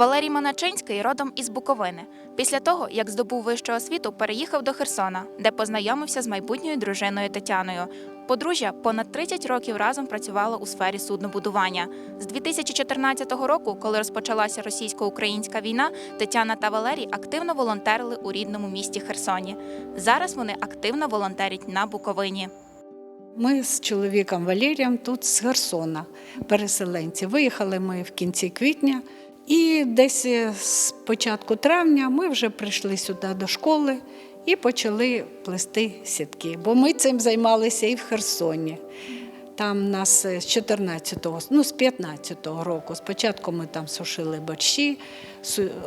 Валерій Моначинський родом із Буковини. Після того, як здобув вищу освіту, переїхав до Херсона, де познайомився з майбутньою дружиною Тетяною. Подружжя понад 30 років разом працювало у сфері суднобудування. З 2014 року, коли розпочалася російсько-українська війна, Тетяна та Валерій активно волонтерили у рідному місті Херсоні. Зараз вони активно волонтерять на Буковині. Ми з чоловіком Валерієм тут з Херсона, переселенці. Виїхали ми в кінці квітня, і десь е, з початку травня ми вже прийшли сюди до школи і почали плести сітки. Бо ми цим займалися і в Херсоні. Там нас е, з 14-го, ну з 15-го року. Спочатку ми там сушили борщі,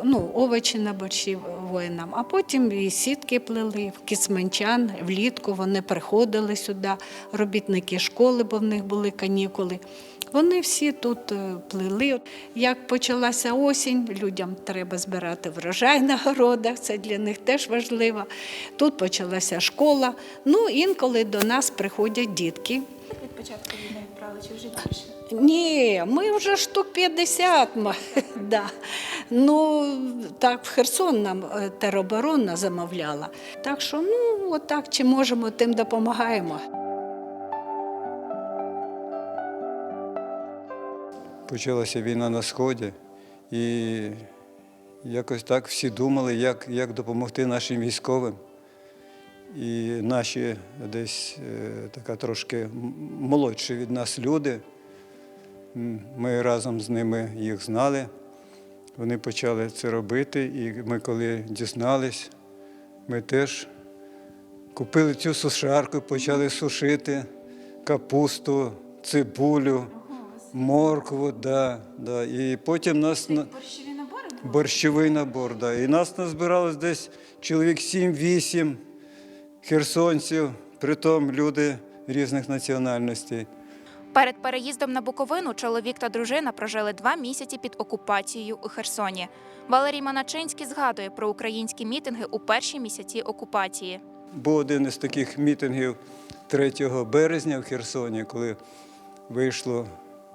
ну, овочі на борщі воїнам, а потім і сітки плели в Кісменчан, влітку вони приходили сюди, робітники школи, бо в них були канікули. Вони всі тут е, плели. Як почалася осінь, людям треба збирати врожай на городах, це для них теж важливо. Тут почалася школа. Ну, інколи до нас приходять дітки. Від початку війни відправили чи вже більше? Ні, ми вже штук 50. Да. Ну, так, в Херсон нам е, тероборона замовляла. Так що, ну, отак, чи можемо, тим допомагаємо. Почалася війна на Сході, і якось так всі думали, як, як допомогти нашим військовим. І наші десь е, така трошки молодші від нас люди. Ми разом з ними їх знали. Вони почали це робити, і ми, коли дізнались, ми теж купили цю сушарку, почали сушити капусту, цибулю, моркву, да, да. і потім нас на- Борщові набори? борщовий набор. Да. І нас назбиралось десь чоловік 7-8 херсонців, притом люди різних національностей. Перед переїздом на Буковину чоловік та дружина прожили два місяці під окупацією у Херсоні. Валерій Моначинський згадує про українські мітинги у перші місяці окупації. Був один із таких мітингів 3 березня в Херсоні, коли вийшло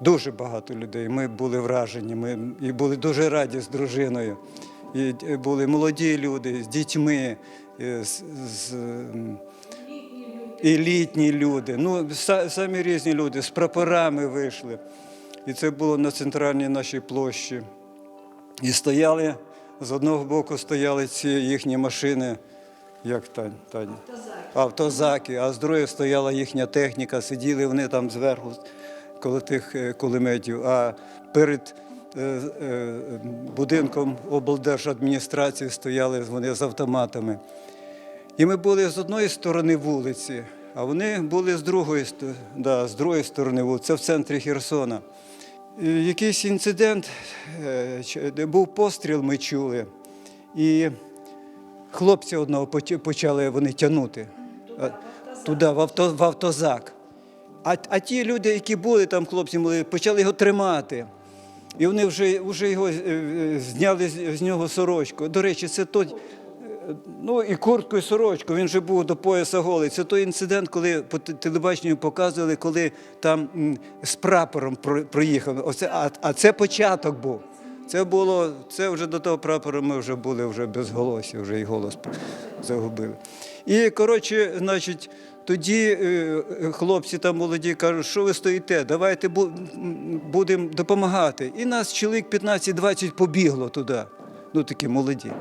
дуже багато людей. Ми були вражені, ми і були дуже раді з дружиною. І е, були молоді люди з дітьми, е, з, з, і літні люди. Ну, самі різні люди з прапорами вийшли. І це було на центральній нашій площі. І стояли, з одного боку стояли ці їхні машини, як Тань, Таня? Автозаки, а з другої стояла їхня техніка, сиділи вони там зверху коло тих е, кулеметів. А перед е, е, будинком облдержадміністрації стояли вони з автоматами. І ми були з одної сторони вулиці, а вони були з другої, да, з другої сторони вулиці, це в центрі Херсона. Якийсь інцидент, де був постріл, ми чули, і хлопця одного почали вони тягнути туди, в, авто, в автозак. А, а ті люди, які були там, хлопці, були, почали його тримати. І вони вже, вже його е, е, зняли з, з нього сорочку. До речі, це той, е, ну і куртку, і сорочку, він вже був до пояса голий. Це той інцидент, коли по телебаченню показували, коли там з прапором про- проїхав. Оце, а, а це початок був. Це було, це вже до того прапора ми вже були вже без голосі, вже і голос загубили. І коротше, значить, тоді е, е, хлопці там молоді кажуть, що ви стоїте, давайте будемо допомагати. І нас чоловік 15-20 побігло туди, ну такі молоді.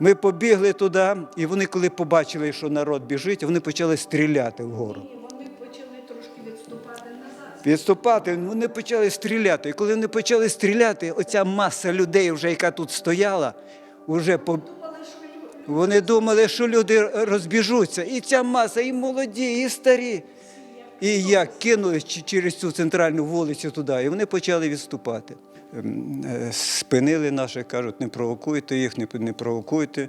Ми побігли туди, і вони, коли побачили, що народ біжить, вони почали стріляти вгору. Відступати, вони почали стріляти. І коли вони почали стріляти, оця маса людей, вже, яка тут стояла, вже по... вони думали, що люди розбіжуться. І ця маса, і молоді, і старі. І як кинулись через цю центральну вулицю туди, і вони почали відступати. Ем, е, Спинили наших, кажуть, не провокуйте їх, не провокуйте.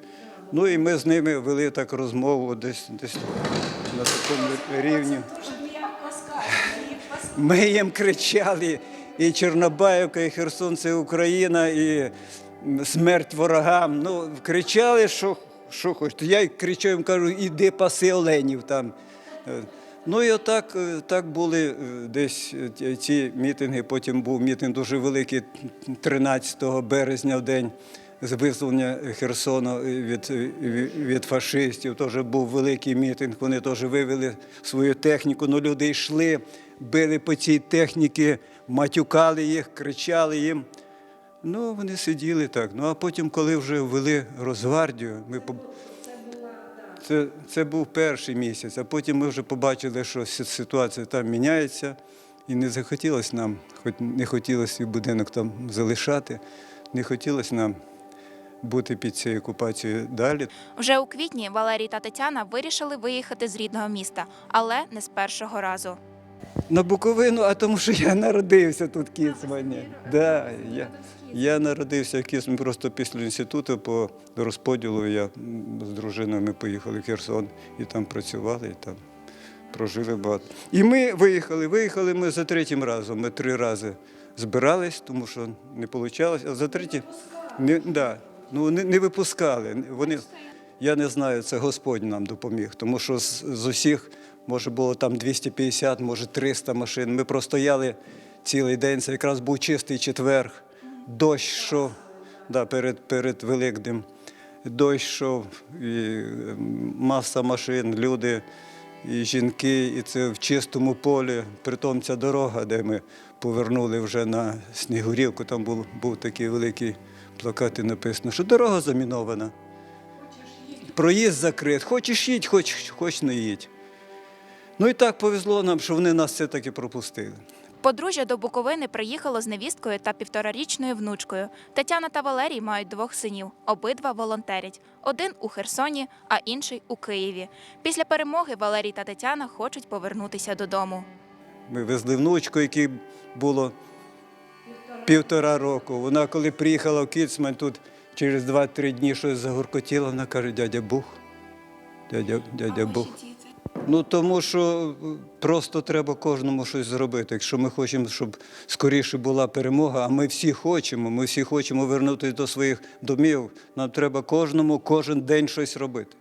Ну і ми з ними вели так розмову десь, десь на такому рівні. Ми їм кричали, і Чорнобаївка, і Херсон це Україна, і смерть ворогам. Ну, кричали, що, що хочете. Я кричав їм кажу, іди паси оленів там. Е, Ну і отак е, так були е, десь ці мітинги. Потім був мітинг дуже великий 13 березня в день з визволення Херсону від, від, фашистів. Теж був великий мітинг. Вони теж вивели свою техніку. Ну люди йшли, били по цій техніці, матюкали їх, кричали їм. Ну, вони сиділи так. Ну а потім, коли вже ввели Росгвардію, ми це, це був перший місяць, а потім ми вже побачили, що ситуація там міняється, і не захотілося нам, хоч не хотілося свій будинок там залишати, не хотілося нам бути під цією окупацією далі. Вже у квітні Валерій та Тетяна вирішили виїхати з рідного міста, але не з першого разу. На Буковину, а тому що я народився тут в Кіцмані. Да, я, я народився в Кіцмані просто після інституту по розподілу. Я з дружиною ми поїхали в Херсон і там працювали, і там прожили багато. І ми виїхали. Виїхали ми за третім разом. Ми три рази збирались, тому що не вийшло. А за третім не, да, ну, не, не випускали. Вони, я не знаю, це Господь нам допоміг, тому що з, з усіх, може, було там 250, може 300 машин. Ми простояли цілий день. Це якраз був чистий четверг, дощ йшов да, перед, перед Великднем. Дощ йшов, і ем, маса машин, люди, і жінки, і це в чистому полі. Притом ця дорога, де ми повернули вже на Снігурівку, там був, був такий великий плакат і написано, що дорога замінована. Проїзд закрит. Хочеш їдь, хоч, хоч не їдь. Ну і так повезло нам, що вони нас все-таки пропустили. Подружжя до Буковини приїхало з невісткою та півторарічною внучкою. Тетяна та Валерій мають двох синів. Обидва волонтерять. Один у Херсоні, а інший у Києві. Після перемоги Валерій та Тетяна хочуть повернутися додому. Ми везли внучку, якій було півтора року. Вона, коли приїхала в Кіцмань, тут через 2-3 дні щось загуркотіло, вона каже, дядя Бух. Дядя, дядя Бух. Ну тому що е, просто треба кожному щось зробити. Якщо ми хочемо, щоб скоріше була перемога, а ми всі хочемо, ми всі хочемо вернутися до своїх домів. Нам треба кожному кожен день щось робити.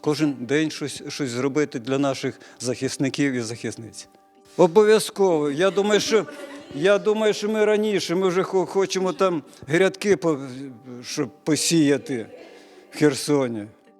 Кожен день щось, щось зробити для наших захисників і захисниць. Обов'язково. Я думаю, що я думаю, що ми раніше ми вже хо- хочемо там грядки по- щоб посіяти в Херсоні.